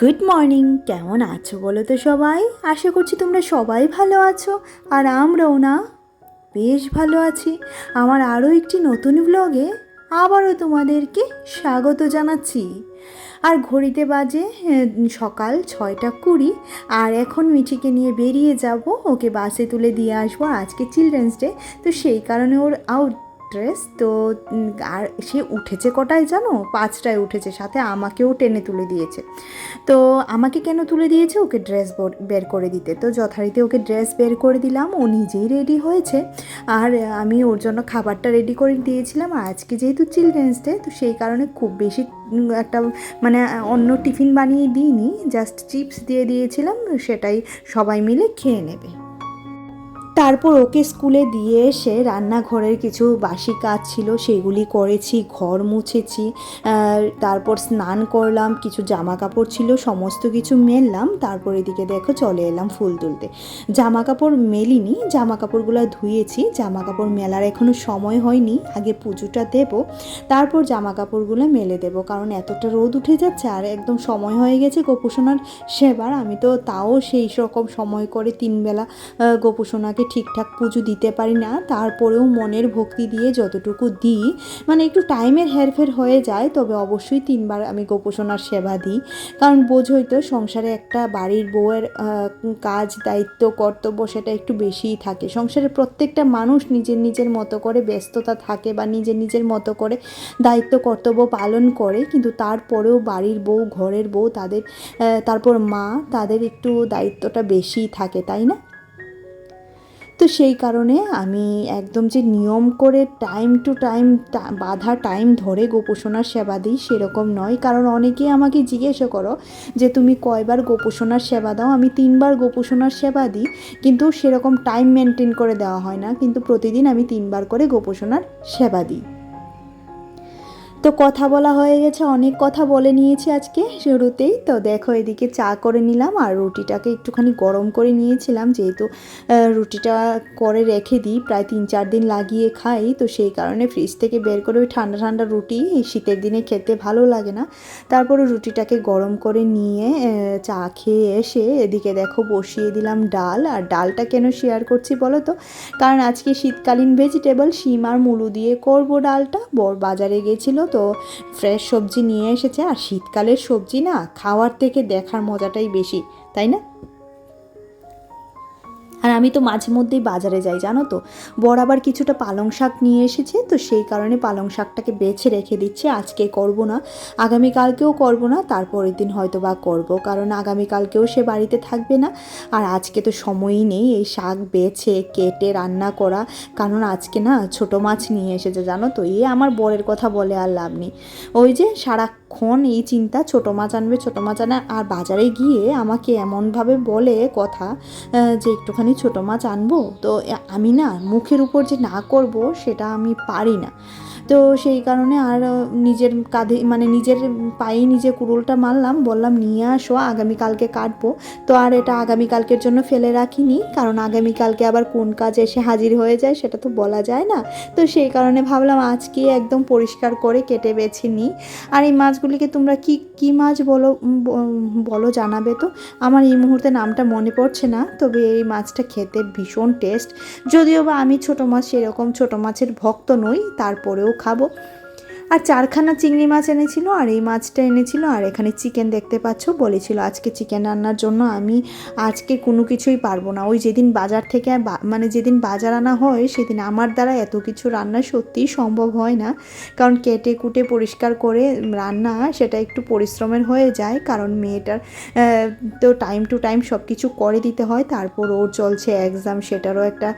Good morning. কেমন আছো বলো তো সবাই? আশা করছি তোমরা সবাই ভালো আছো, আর আমরাও না। বেশ ভালো আছি। আমার আরও একটি নতুন ব্লগে আবারও তোমাদেরকে স্বাগত জানাচ্ছি। আর ঘড়িতে বাজে সকাল ছয়টা কুড়ি, আর এখন মিঠিকে নিয়ে বেরিয়ে যাব। ওকে বাসে তুলে দিয়ে আসব আজকে চিলড্রেন্স ডে তো সেই কারণে ওর আউট ড্রেস তো আর সে উঠেছে কটায় জানো? পাঁচটায় উঠেছে, সাথে আমাকেও টেনে তুলে দিয়েছে। তো, আমাকে কেন তুলে দিয়েছে? ওকে ড্রেস বের করে দিতে। তো, যথারীতি ওকে ড্রেস বের করে দিলাম, ও নিজেই রেডি হয়েছে। আর, আমি ওর জন্য খাবারটা রেডি করে দিয়েছিলাম। আর আজকে যেহেতু চিলড্রেন্স ডে তো সেই কারণে খুব বেশি একটা মানে অন্য টিফিন বানিয়ে দিইনি জাস্ট চিপস দিয়ে দিয়েছিলাম, সেটাই সবাই মিলে খেয়ে নেবে। তারপর ওকে স্কুলে দিয়ে এসে রান্নাঘরের কিছু বাসি কাজ ছিল, সেগুলি করেছি, ঘর মুছেছি তারপর স্নান করলাম, কিছু জামা কাপড় ছিল, সমস্ত কিছু মেললাম, তারপর এদিকে দেখো চলে এলাম ফুল তুলতে। জামা কাপড় মেলিনি জামা কাপড়গুলো ধুয়েছি জামা কাপড় মেলার এখনও সময় হয়নি, আগে পুজোটা দেব, তারপর জামা কাপড়গুলো মেলে দেব, কারণ এতটা রোদ উঠে যাচ্ছে আর একদম সময় হয়ে গেছে গোপোষণার সেবার, আমি তো তাও সেই রকম সময় করে তিনবেলা গোপোষণাকে ঠিকঠাক পুজো দিতে পারি না, তারপরেও মনের ভক্তি দিয়ে যতটুকু দিই মানে একটু টাইমের হেরফের হয়ে যায়, তবে অবশ্যই তিনবার আমি গোপোষণার সেবা দিই। কারণ বোঝই তো সংসারে একটা বাড়ির বউয়ের কাজ, দায়িত্ব, কর্তব্য সেটা একটু বেশিই থাকে। সংসারের প্রত্যেকটা মানুষ নিজের নিজের মতো করে ব্যস্ততা থাকে বা নিজের নিজের মতো করে দায়িত্ব, কর্তব্য পালন করে, কিন্তু তারপরেও বাড়ির বউ, ঘরের বউ, তাদের তারপর মা, তাদের একটু দায়িত্বটা বেশিই থাকে, তাই না? তো সেই কারণে আমি একদম যে নিয়ম করে টাইম টু টাইম বাধা টাইম ধরে গোপোষণার সেবা দিই সেরকম নয়। কারণ অনেকেই আমাকে জিজ্ঞাসা করো যে, তুমি কয়বার গোপোষণার সেবা দাও? আমি তিনবার গোপোষণার সেবা দিই, কিন্তু সেরকম টাইম মেনটেন করে দেওয়া হয় না। কিন্তু প্রতিদিন আমি তিনবার করে গোপোষণার সেবা দিই। তো কথা বলা হয়ে গেছে, অনেক কথা বলে নিয়েছি আজকে শুরুতেই। তো দেখো এদিকে চা করে নিলাম আর রুটিটাকে একটুখানি গরম করে নিয়েছিলাম, যেহেতু রুটিটা করে রেখে দিই, প্রায় তিন চার দিন লাগিয়ে খাই। তো সেই কারণে ফ্রিজ থেকে বের করে ওই ঠান্ডা ঠান্ডা রুটি শীতের দিনে খেতে ভালো লাগে না। তারপরে রুটিটাকে গরম করে নিয়ে চা খেয়ে এসে এদিকে দেখো বসিয়ে দিলাম ডাল। আর ডালটা কেন শেয়ার করছি বলো তো? কারণ আজকে শীতকালীন ভেজিটেবল শিম আর মুলু দিয়ে করব ডালটা। বর বাজারে গেছিল তো? ফ্রেশ সবজি নিয়ে এসেছে আর শীতকালের সবজি না খাওয়ার থেকে দেখার মজাটাই বেশি, তাই না? আর আমি তো মাঝে মধ্যেই বাজারে যাই, জানো তো? বর আবার কিছুটা পালং শাক নিয়ে এসেছে, তো সেই কারণে পালং শাকটাকে বেছে রেখে দিচ্ছে, আজকে করব না। আগামীকালকেও করব না, তারপরের দিন হয়তো বা করব, কারণ আগামীকালকেও সে বাড়িতে থাকবে না। আর আজকে তো সময়ই নেই, এই শাক বেছে, কেটে, রান্না করা, কারণ আজকে না ছোট মাছ নিয়ে এসেছে, জানো তো? এ আমার বরের কথা বলে আর লাভ নেই। ওই যে সারাক্ষণ এই চিন্তা, ছোট মাছ আনবে, ছোট মাছ আনা আর বাজারে গিয়ে আমাকে এমনভাবে বলে কথা যে একটুখানি ছোট মাছ আনব? তো আমি না মুখের উপর যে না করব, সেটা আমি পারি না। তো সেই কারণে আর নিজের কাঁধে মানে নিজের পায়ে নিজে কুড়ুলটা মারলাম, বললাম, নিয়ে আসো, আগামীকালকে কাটবো। তো আর এটা আগামীকালকের জন্য ফেলে রাখিনি, কারণ আগামীকালকে আবার কোন কাজ এসে হাজির হয়ে যায় সেটা তো বলা যায় না। তো সেই কারণে ভাবলাম, আজকে একদম পরিষ্কার করে কেটে বেছে নিই। আর এই মাছগুলিকে তোমরা কি কি মাছ বলো বলো জানাবে তো? আমার এই মুহূর্তে নামটা মনে পড়ছে না, তবে এই মাছটা খেতে ভীষণ টেস্ট। যদিও বা আমি ছোটো মাছ, সেরকম ছোটো মাছের ভক্ত নই, তারপরেও খাব। আর চারখানা চিংড়ি মাছ এনেছিল, আর এই মাছটা এনেছিল, আর এখানে চিকেন দেখতে পাচ্ছ, বলেছিল আজকে চিকেন রান্নার জন্য আমি আজকে কোনো কিছুই পারব না। ওই যেদিন বাজার থেকে মানে যেদিন বাজার আনা হয়, সেদিন আমার দ্বারা এত কিছু রান্না সত্যিই সম্ভব হয় না। কারণ কেটে কুটে পরিষ্কার করে রান্না, সেটা একটু পরিশ্রমের হয়ে যায়, কারণ মেয়েটার তো টাইম টু টাইম সব কিছু করে দিতে হয়, তারপর ওর চলছে এক্সাম সেটারও একটা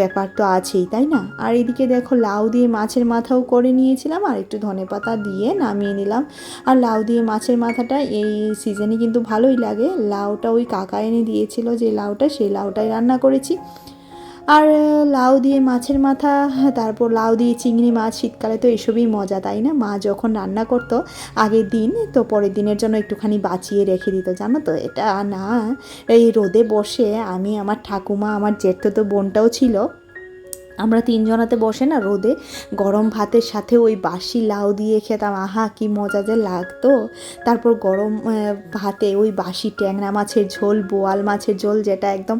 ব্যাপার তো আছেই, তাই না? আর এদিকে দেখো লাউ দিয়ে মাছের মাথাও করে নিয়েছিলাম, আর একটু ধনে পাতা দিয়ে নামিয়ে নিলাম। আর লাউ দিয়ে মাছের মাথাটা এই সিজনে কিন্তু ভালোই লাগে। লাউটা ওই কাকা এনে দিয়েছিল যে লাউটা, সেই লাউটাই রান্না করেছি। আর লাউ দিয়ে মাছের মাথা তারপর লাউ দিয়ে চিংড়ি মাছ, শীতকালে তো এসবই মজা, তাই না? মা যখন রান্না করতো আগের দিন, তো পরের দিনের জন্য একটুখানি বাঁচিয়ে রেখে দিত, জানো তো? এটা না, এই রোদে বসে আমি, আমার ঠাকুমা, আমার জেঠতো বোনটাও ছিল আমরা তিনজনাতে বসে না রোদে গরম ভাতের সাথে ওই বাসি লাউ দিয়ে খেতাম। আহা, কি মজা যে লাগতো। তারপর গরম ভাতে ওই বাসি ট্যাংরা মাছের ঝোল, বোয়াল মাছের ঝোল যেটা একদম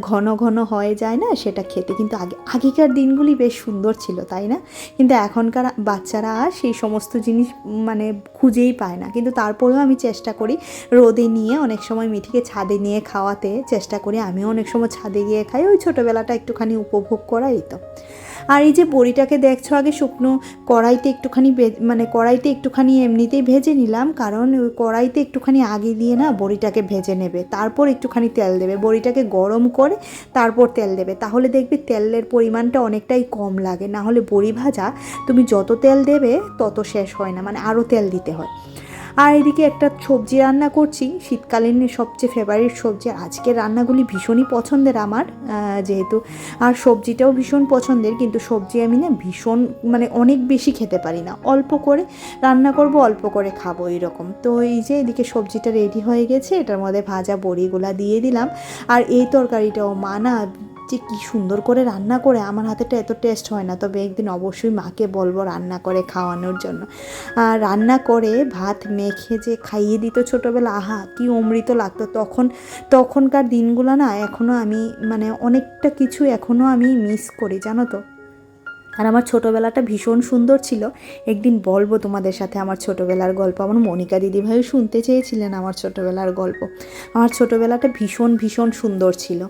ঘন ঘন হয়ে যায় না, সেটা খেতে। কিন্তু আগে, আগেকার দিনগুলি বেশ সুন্দর ছিল, তাই না? কিন্তু এখনকার বাচ্চারা আর সেই সমস্ত জিনিস মানে খুঁজেই পায় না। কিন্তু তারপরেও আমি চেষ্টা করি রোদে নিয়ে অনেক সময় মিঠিকে ছাদে নিয়ে খাওয়াতে। চেষ্টা করি, আমিও অনেক সময় ছাদে গিয়ে খাই। ওই ছোটোবেলাটা একটুখানি উপভোগ করাই তো। আর এই যে বড়িটাকে দেখছ, আগে শুকনো কড়াইতে একটুখানি মানে কড়াইতে একটুখানি এমনিতেই ভেজে নিলাম, কারণ কড়াইতে একটুখানি আগে দিয়ে না বড়িটাকে ভেজে নেবে, তারপর একটুখানি তেল দেবে। বড়িটাকে গরম করে তারপর তেল দেবে। তাহলে দেখবে তেলের পরিমাণটা অনেকটাই কম লাগে। না হলে বড়ি ভাজা তুমি যত তেল দেবে তত শেষ হয় না মানে আরও তেল দিতে হয়। আর এদিকে একটা সবজি রান্না করছি। শীতকালীন সবচেয়ে ফেভারিট সবজি। আজকের রান্নাগুলি ভীষণই পছন্দের আমার যেহেতু আর সবজিটাও ভীষণ পছন্দের, কিন্তু সবজি আমি না ভীষণ মানে অনেক বেশি খেতে পারি না। অল্প করে রান্না করব, অল্প করে খাব এরকম। তো এই যে এদিকে সবজিটা রেডি হয়ে গেছে, এটার মধ্যে ভাজা বড়িগুলা দিয়ে দিলাম। আর এই তরকারিটাও মা না যে কী সুন্দর করে রান্না করে, আমার হাতেটা এত টেস্ট হয় না। তবে একদিন অবশ্যই মাকে বলব রান্না করে খাওয়ানোর জন্য। আর রান্না করে ভাত মেখে যে খাইয়ে দিত ছোটোবেলা, আহা, কি অমৃত লাগতো। তখন, তখনকার দিনগুলো না এখনও আমি মানে অনেকটা কিছু এখনও আমি মিস করি, জানো তো? আর আমার ছোটোবেলাটা ভীষণ সুন্দর ছিল। একদিন বলব তোমাদের সাথে আমার ছোটোবেলার গল্প। আমার মনিকা দিদিভাই শুনতে চেয়েছিলেন আমার ছোটোবেলার গল্প। আমার ছোটোবেলাটা ভীষণ ভীষণ সুন্দর ছিল।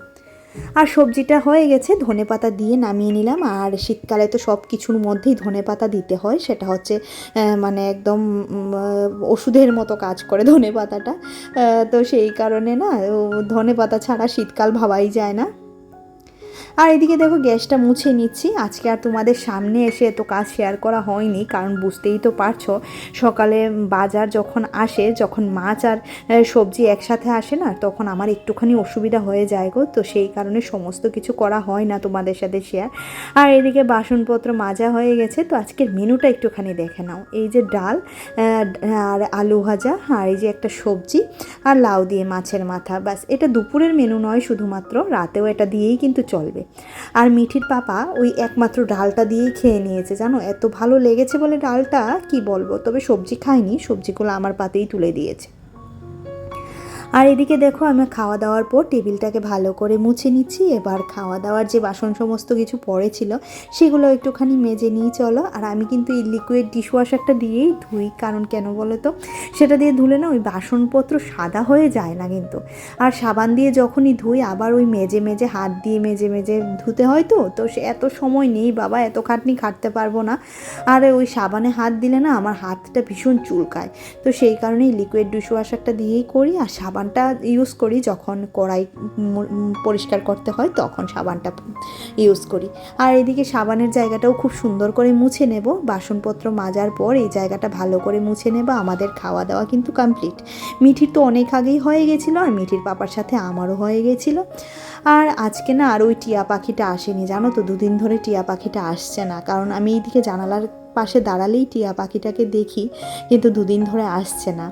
আর সবজিটা হয়ে গেছে, ধনে পাতা দিয়ে নামিয়ে নিলাম। আর শীতকালে তো সব কিছুর মধ্যেই ধনে পাতা দিতে হয়, সেটা হচ্ছে মানে একদম ওষুধের মতো কাজ করে ধনে পাতাটা। তো সেই কারণে না ধনে পাতা ছাড়া শীতকাল ভাবাই যায় না। আর এদিকে দেখো, গ্যাসটা মুছে নিচ্ছি। আজকে আর তোমাদের সামনে এসে এত কাজ শেয়ার করা হয়নি, কারণ বুঝতেই তো পারছ, সকালে বাজার যখন আসে, যখন মাছ আর সবজি একসাথে আসে না, তখন আমার একটুখানি অসুবিধা হয়ে যায় গো। তো সেই কারণে সমস্ত কিছু করা হয় না তোমাদের সাথে শেয়ার আর এদিকে বাসনপত্র মাজা হয়ে গেছে, তো আজকের মেনুটা একটুখানি দেখে নাও। এই যে ডাল আর আলু ভাজা, আর এই যে একটা সবজি, আর লাউ দিয়ে মাছের মাথা। ব্যাস, এটা দুপুরের মেনু নয়, শুধুমাত্র। রাতেও এটা দিয়েই কিন্তু চলবে। আর মিঠির পাপা ওই একমাত্র ডালটা দিয়েই খেয়ে নিয়েছে, জানো? এত ভালো লেগেছে বলে ডালটা, কি বলব? তবে সবজি খায়নি সবজিগুলো আমার পাতেই তুলে দিয়েছে। আর এদিকে দেখো আমি খাওয়া দাওয়ার পর টেবিলটাকে ভালো করে মুছে নিচ্ছি। এবার খাওয়া দাওয়ার যে বাসন সমস্ত কিছু পড়েছিল সেগুলো একটুখানি মেজে নিয়ে চলো। আর আমি কিন্তু এই লিকুইড ডিশওয়াশারটা দিয়েই ধুই, কারণ কেন বলো তো? সেটা দিয়ে ধুলে না ওই বাসনপত্র সাদা হয়ে যায় না কিন্তু। আর সাবান দিয়ে যখনই ধুই, আবার ওই মেজে মেজে হাত দিয়ে মেজে মেজে ধুতে হয় তো? তো সে এত সময় নেই বাবা, এত খাটনি খাটতে পারব না। আর ওই সাবানে হাত দিলে না আমার হাতটা ভীষণ চুলকায়। তো সেই কারণেই লিকুইড ডিশওয়াশারটা দিয়েই করি, আর সাবানটা ইউজ করি, যখন কড়াই পরিষ্কার করতে হয়, তখন সাবানটা ইউজ করি। আর এদিকে সাবানের জায়গাটাও খুব সুন্দর করে মুছে নেব। বাসনপত্র মাজার পর এই জায়গাটা ভালো করে মুছে নেব। আমাদের খাওয়া দাওয়া কিন্তু কমপ্লিট মিঠির তো অনেক আগেই হয়ে গেছিল আর মিঠির পাপার সাথে আমারও হয়ে গেছিল। আর আজকে না আর ওই টিয়া পাখিটা আসেনি, জানো তো? দুদিন ধরে টিয়া পাখিটা আসছে না। কারণ আমি এইদিকে জানালার পাশে দাঁড়ালেই টিয়া পাখিটাকে দেখি, কিন্তু দুদিন ধরে আসছে না।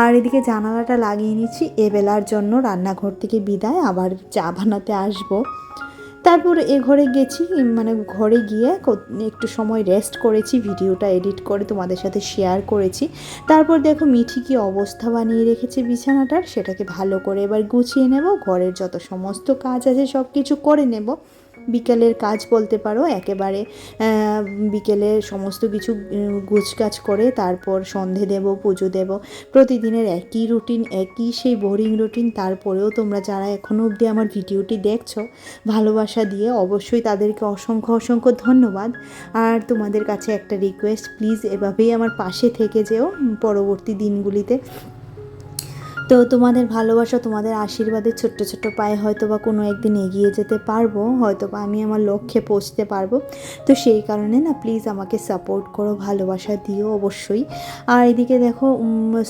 আর এদিকে জানালাটা লাগিয়ে নিচ্ছি। এবেলার জন্য রান্নাঘর থেকে বিদায়, আবার চা বানাতে আসব। তারপর এ ঘরে গেছি মানে ঘরে গিয়ে একটু সময় রেস্ট করেছি, ভিডিওটা এডিট করে তোমাদের সাথে শেয়ার করেছি। তারপর দেখো মিঠি কি অবস্থা বানিয়ে রেখেছে বিছানাটার, সেটাকে ভালো করে এবার গুছিয়ে নেব, ঘরের যত সমস্ত কাজ আছে সব কিছু করে নেব। বিকেলের কাজ বলতে পারো, একেবারে বিকেলে সমস্ত কিছু গুছগাছ করে তারপর সন্ধে দেব, পুজো দেব। প্রতিদিনের একই রুটিন, একই সেই বোরিং রুটিন তারপরেও তোমরা যারা এখনও অবধি আমার ভিডিওটি দেখছ, ভালোবাসা দিয়ে অবশ্যই তাদেরকে অসংখ্য অসংখ্য ধন্যবাদ। আর তোমাদের কাছে একটা রিকোয়েস্ট প্লিজ এভাবেই আমার পাশে থেকে যেও পরবর্তী দিনগুলিতে। তো তোমাদের ভালোবাসা, তোমাদের আশীর্বাদে ছোট্ট ছোট্ট পায়ে হয়তো বা কোনো একদিন এগিয়ে যেতে পারব হয়তো বা আমি আমার লক্ষ্যে পৌঁছতে পারব। তো সেই কারণে না প্লিজ আমাকে সাপোর্ট করো, ভালোবাসা দিও অবশ্যই। আর এদিকে দেখো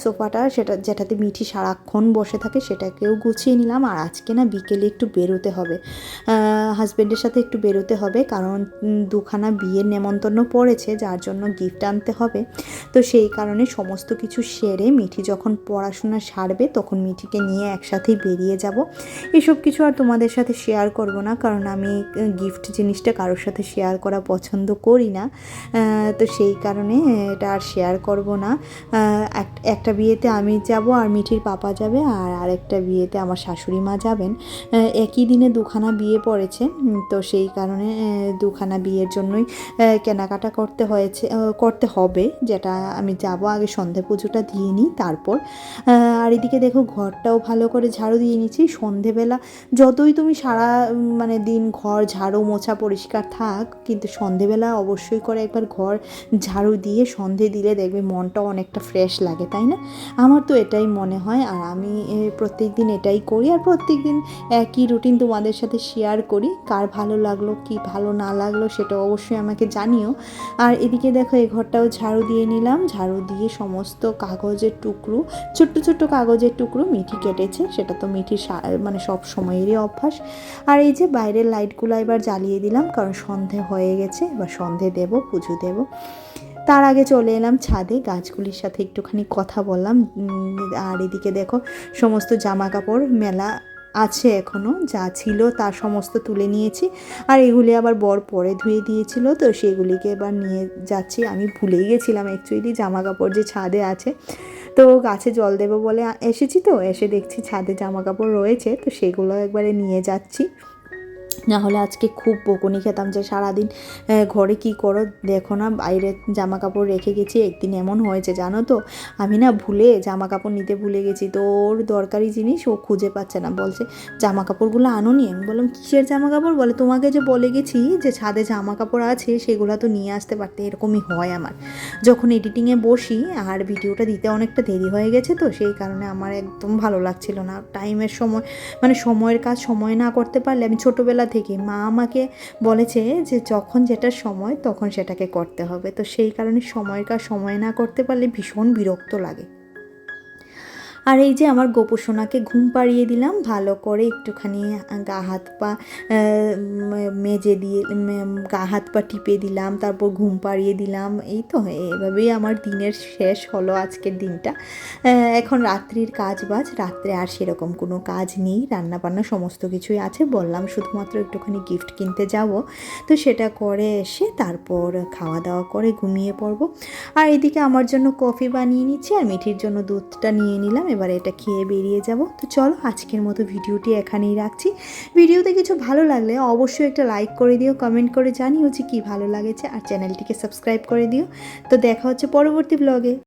সোফাটা, সেটা, যেটাতে মিঠি সারাক্ষণ বসে থাকে, সেটাকেও গুছিয়ে নিলাম। আর আজকে না, বিকেলে একটু বেরোতে হবে। হাজব্যান্ডের সাথে একটু বেরোতে হবে, কারণ দুখানা বিয়ের নেমন্তন্ন পড়েছে, যার জন্য গিফট আনতে হবে। তো সেই কারণে সমস্ত কিছু সেরে মিঠি যখন পড়াশোনা সারবে তখন মিঠিকে নিয়ে একসাথেই বেরিয়ে যাব। এসব কিছু আর তোমাদের সাথে শেয়ার করব না, কারণ আমি গিফট জিনিসটা কারোর সাথে শেয়ার করা পছন্দ করি না। তো সেই কারণে এটা আর শেয়ার করব না। এক- একটা বিয়েতে আমি যাব, আর মিঠির পাপা যাবে, আর আরেকটা বিয়েতে আমার শাশুড়ি মা যাবেন। একই দিনে দুখানা বিয়ে পড়েছে তো সেই কারণে দুখানা বিয়ের জন্যই কেনাকাটা করতে হয়েছে করতে হবে, যেটা আমি যাব আগে সন্ধে পুজোটা দিয়ে নিই, তারপর আর এদিকে দেখো ঘরটাও ভালো করে ঝাড়ু দিয়ে নিচ্ছি। সন্ধেবেলা যতই তুমি সারা মানে দিন ঘর ঝাড়ু মোছা পরিষ্কার থাক, কিন্তু সন্ধেবেলা অবশ্যই করে একবার ঘর ঝাড়ু দিয়ে সন্ধে দিলে দেখবে মনটা অনেকটা ফ্রেশ লাগে, তাই না? আমার তো এটাই মনে হয় আর আমি প্রত্যেক দিন এটাই করি আর প্রত্যেক দিন একই রুটিন তোমাদের সাথে শেয়ার করি। কার ভালো লাগল, কি ভালো না লাগল সেটা অবশ্যই আমাকে জানিও। আর এদিকে দেখো এই ঘরটাও ঝাড়ু দিয়ে নিলাম। ঝাড়ু দিয়ে সমস্ত কাগজের টুকরো, ছোট্ট ছোট্ট কাগজের টুকরো মিঠি কেটেছে, সেটা তো মিঠি মানে সব সময়েরই অভ্যাস। আর এই যে বাইরের লাইটগুলো এবার জ্বালিয়ে দিলাম, কারণ সন্ধে হয়ে গেছে, এবার সন্ধে দেব, পুজো দেব। তার আগে চলে এলাম ছাদে, গাছগুলির সাথে একটুখানি কথা বললাম। আর এদিকে দেখো, সমস্ত জামা কাপড় মেলা আছে এখনও যা ছিল তা সমস্ত তুলে নিয়েছি। আর এগুলি আবার বর পরে ধুয়ে দিয়েছিল, তো সেগুলিকে এবার নিয়ে যাচ্ছি। আমি ভুলেই গেছিলাম অ্যাকচুয়ালি জামা কাপড় যে ছাদে আছে। তো গাছে জল দেবো বলে এসেছি তো, এসে দেখছি ছাদে জামা কাপড় রয়েছে, তো সেগুলো একবারে নিয়ে যাচ্ছি। না হলে আজকে খুব বকুনি খেতাম যে সারাদিন ঘরে কি করো? দেখো না, বাইরে জামা কাপড় রেখে গেছি, একদিন এমন হয়েছে, জানো তো? আমি না ভুলে জামা কাপড় নিতে ভুলে গেছি। তো ওর দরকারি জিনিস ও খুঁজে পাচ্ছে না, বলছে জামা কাপড়গুলো আনো নি আমি বললাম, কিসের জামা কাপড় বলে, তোমাকে যে বলে গেছি যে ছাদে জামা কাপড় আছে, সেগুলো তো নিয়ে আসতে পারতে, এরকমই হয় আমার। যখন এডিটিংয়ে বসি, আর ভিডিওটা দিতে অনেকটা দেরি হয়ে গেছে তো, সেই কারণে আমার একদম ভালো লাগছিল না। টাইমের সময় মানে সময়ের কাজ সময় না করতে পারলে, আমি ছোটোবেলা থেকে মা আমাকে বলেছে যে যখন যেটা সময় তখন সেটাকে করতে হবে। তো সেই কারণে সময়কার সময় না করতে পারলে ভীষণ বিরক্ত লাগে। আর এই যে আমার গোপোষণাকে ঘুম পাড়িয়ে দিলাম, ভালো করে একটুখানি গা হাত পা মেজে দিয়ে গা হাত পা টিপে দিলাম, তারপর ঘুম পাড়িয়ে দিলাম। এই তো, এভাবেই আমার দিনের শেষ হলো আজকের দিনটা। এখন রাত্রির কাজ বাজ রাত্রে আর সেরকম কোনো কাজ নেই রান্না বান্না সমস্ত কিছুই আছে, বললাম শুধুমাত্র একটুখানি গিফট কিনতে যাব। তো সেটা করে এসে তারপর খাওয়া দাওয়া করে ঘুমিয়ে পড়ব। আর এদিকে আমার জন্য কফি বানিয়ে নিচ্ছি, আর মিঠির জন্য দুধটা নিয়ে নিলাম এবার এটা খেয়ে বেরিয়ে যাব। তো চলো আজকের মতো ভিডিওটি এখানেই রাখছি। ভিডিওতে কিছু ভালো লাগলে অবশ্যই একটা লাইক করে দিও কমেন্ট করে জানিও যে কী ভালো লাগেছে, আর চ্যানেলটিকে সাবস্ক্রাইব করে দিও। তো দেখা হচ্ছে পরবর্তী ব্লগে